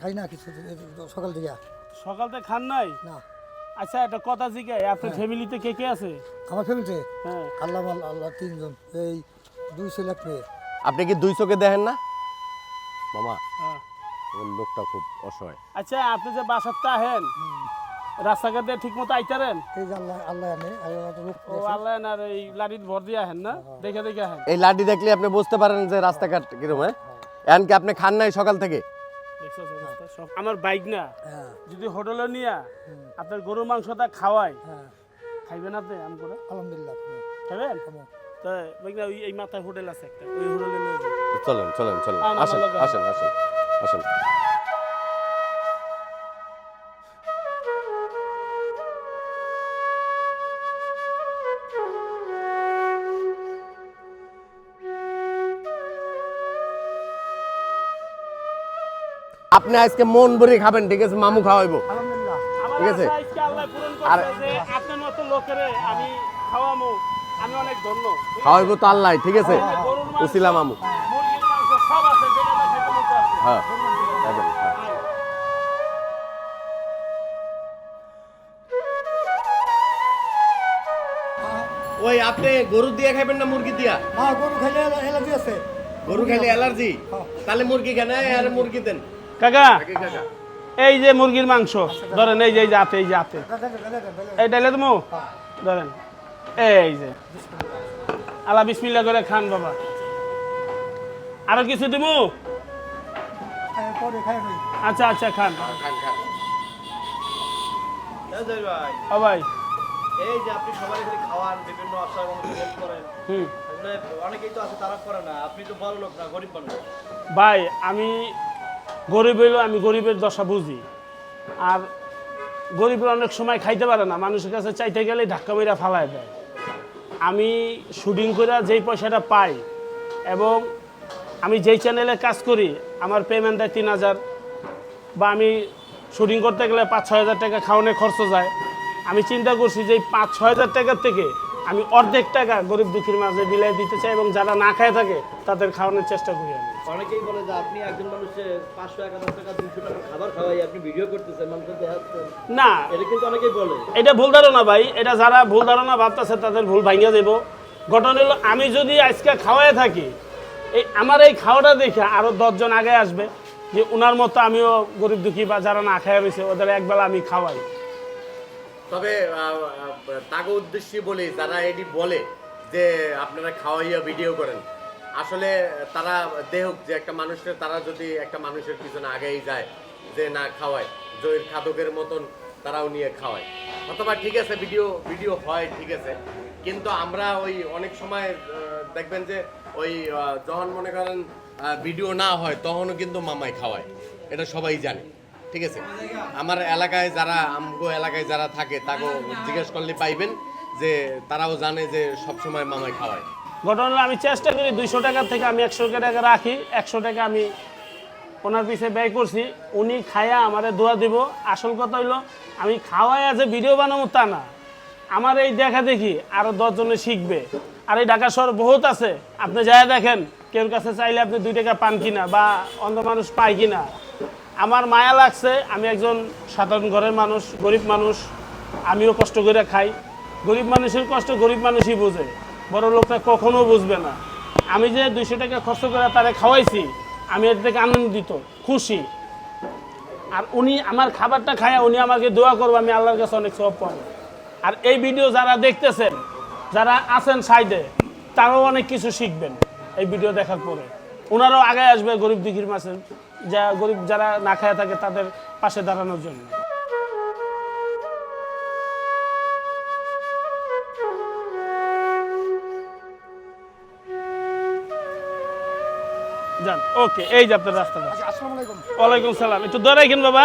খাই না কিছু সকাল থেকে। সকাল থেকে খান নাই? না। আচ্ছা একটা কথা জিজ্ঞাই আপনার ফ্যামিলিতে কে কে আছে? আমার ফ্যামিলিতে হ্যাঁ। আল্লাহ মাল আল্লাহ তিনজন এই দুই ছেলে এক মেয়ে। আপনি কি দুই চোখে দেখেন না? মামা হ্যাঁ। ওর লোকটা খুব অসহায়। আচ্ছা আপনি যে বাসাতে আহেন রাস্তাঘাটে ঠিক মতো আইতারেন এই যে আল্লাহ আল্লাহ আনে আর আমার তো লোক ও আল্লাহ আর এই লাড়ির ভর দিয়ে আহেন না? দেখে দেখে আহেন। এই লাঠি দেখলে আপনি বুঝতে পারেন যে রাস্তাঘাট কীরকম হ্যাঁ? এমনকি আপনি খান নাই সকাল থেকে? আমার বাইক না। হ্যাঁ। যদি হোটেলে নিয়া আপনার গরুর মাংসটা খাওয়াই খাইবে খাইবেন আপনি আম করে? আলহামদুলিল্লাহ খাবেন খাব। তো ওই এই মাথায় হোটেল আছে একটা ওই হোটেলে নিয়ে চলেন চলেন চলেন। আসেন আসেন আসেন আসেন। আপনি আজকে মন ভরে খাবেন ঠিক আছে? মামু খাওয়াইবো। ঠিক আছে। আশা আজকে আল্লাহ পূরণ আর- করছে আপনার মতো লোকেরে আমি খাওয়ামো। আমি অনেক ধন্য। ঠিক আছে? খাওয়াইবো তো আল্লাহ ঠিক আছে? উসিলা মামু। হ্যাঁ। হ্যাঁ। ওই আপনি গরু দিয়ে খাবেন না মুরগি দিয়া? হ্যাঁ গরু খাইলে এলার্জি আছে। গরু খাইলে অ্যালার্জি তাহলে মুরগি খান আর মুরগি দেন। কাকা এই যে মুরগির মাংস ধরেন এই যে এই জাতে এই জাতে এই ডাইলে তুমি ধরেন এই যে। আলা বিসমিল্লা করে খান বাবা। আরও কিছু দিমু আচ্ছা আচ্ছা খান। ভাই ও ভাই। এই যে আপনি সবাই খাওয়ান বিভিন্ন অসহায় করেন হুম। এগুলো অনেকেই তো আছে তারা করে না। আপনি তো বড় লোক না গরিব মানুষ। ভাই আমি গরিব হইলেও আমি গরিবের দশা বুঝি। আর গরিবের অনেক সময় খাইতে পারে না, মানুষের কাছে চাইতে গেলে ধাক্কা মেরা ফালায় দেয়। আমি শুটিং করে যেই পয়সাটা পাই এবং আমি যেই চ্যানেলে কাজ করি, আমার পেমেন্ট দেয় তিন হাজার বা আমি শুটিং করতে গেলে পাঁচ ছয় হাজার টাকা খাওয়ানোর খরচ যায়। আমি চিন্তা করছি যে এই পাঁচ ছয় হাজার টাকার থেকে আমি অর্ধেক টাকা গরিব দুঃখীর মাঝে বিলাই দিতে চাই এবং যারা না খায় থাকে তাদের খাওয়ানোর চেষ্টা করি আমি। অনেকেই বলে যে আপনি একজন মানুষের পাঁচশো এক হাজার টাকা দুশো টাকা খাবার খাওয়াই আপনি ভিডিও করতেছেন দেখাচ্ছেন না। এটা কিন্তু অনেকেই বলে। এটা ভুল ধারণা ভাই এটা যারা ভুল ধারণা ভাবতেছে তাদের ভুল ভাঙিয়ে দেব। ঘটনা হলো আমি যদি আজকে খাওয়াই থাকি এই আমার এই খাওয়াটা দেখে আরও দশজন আগে আসবে যে ওনার মতো আমিও গরিব দুঃখী বা যারা না খায় রয়েছে ওদের একবেলা আমি খাওয়াই। তবে তাকে উদ্দেশ্যে বলি, যারা এটি বলে যে আপনারা খাওয়াইয়া ভিডিও করেন, আসলে তারা দেহক যে একটা মানুষের, তারা যদি একটা মানুষের পিছনে আগেই যায় যে না খাওয়ায় জয়ের খাদকের মতন তারাও নিয়ে খাওয়ায়। অথবা ঠিক আছে, ভিডিও ভিডিও হয়, ঠিক আছে, কিন্তু আমরা ওই অনেক সময় দেখবেন যে ওই যখন মনে করেন ভিডিও না হয়, তখনও কিন্তু মামাই খাওয়ায়, এটা সবাই জানে। ঠিক আছে? আমার এলাকায় যারা, আমগো এলাকায় যারা থাকে তাকে জিজ্ঞেস করলে পাইবেন যে তারাও জানে যে সবসময় মামাই খাওয়ায়। ঘটনা আমি চেষ্টা করি, দুইশো টাকা থেকে আমি একশো টাকা রাখি, একশো টাকা আমি ওনার পিছে ব্যয় করছি। উনি খায়া আমারে দোয়া দিব। আসল কথা হইল, আমি খাওয়াইয়া যে ভিডিও বানাবো তা না, আমার এই দেখা দেখি আরও দশজনে শিখবে। আর এই ঢাকা শহর বহুত আছে, আপনি যাই দেখেন, কেউ কাছে চাইলে আপনি দুই টাকা পান কিনা বা অন্ধ মানুষ পায় কিনা। আমার মায়া লাগছে, আমি একজন সাধারণ ঘরের মানুষ, গরিব মানুষ, আমিও কষ্ট করে খাই। গরিব মানুষের কষ্ট গরিব মানুষই বোঝে, বড় লোকটা কখনো বুঝবে না। আমি যে দুইশো টাকা খরচ করে তারে খাওয়াইছি, আমি এর থেকে আনন্দিত, খুশি। আর উনি আমার খাবারটা খায় উনি আমাকে দোয়া করব, আমি আল্লাহর কাছে অনেক সব পাবো। আর এই ভিডিও যারা দেখতেছেন, যারা আছেন সাইডে, তারাও অনেক কিছু শিখবেন এই ভিডিও দেখার পরে। ওনারাও আগে আসবে গরিব দিঘির মাসে যা গরিব যারা না খায় থাকে তাদের পাশে দাঁড়ানোর জন্য। যান ওকে এই যে আপনার রাস্তাটা। আসসালামু আলাইকুম। ওয়ালাইকুম সালাম একটু দৌড়াই কিন বাবা।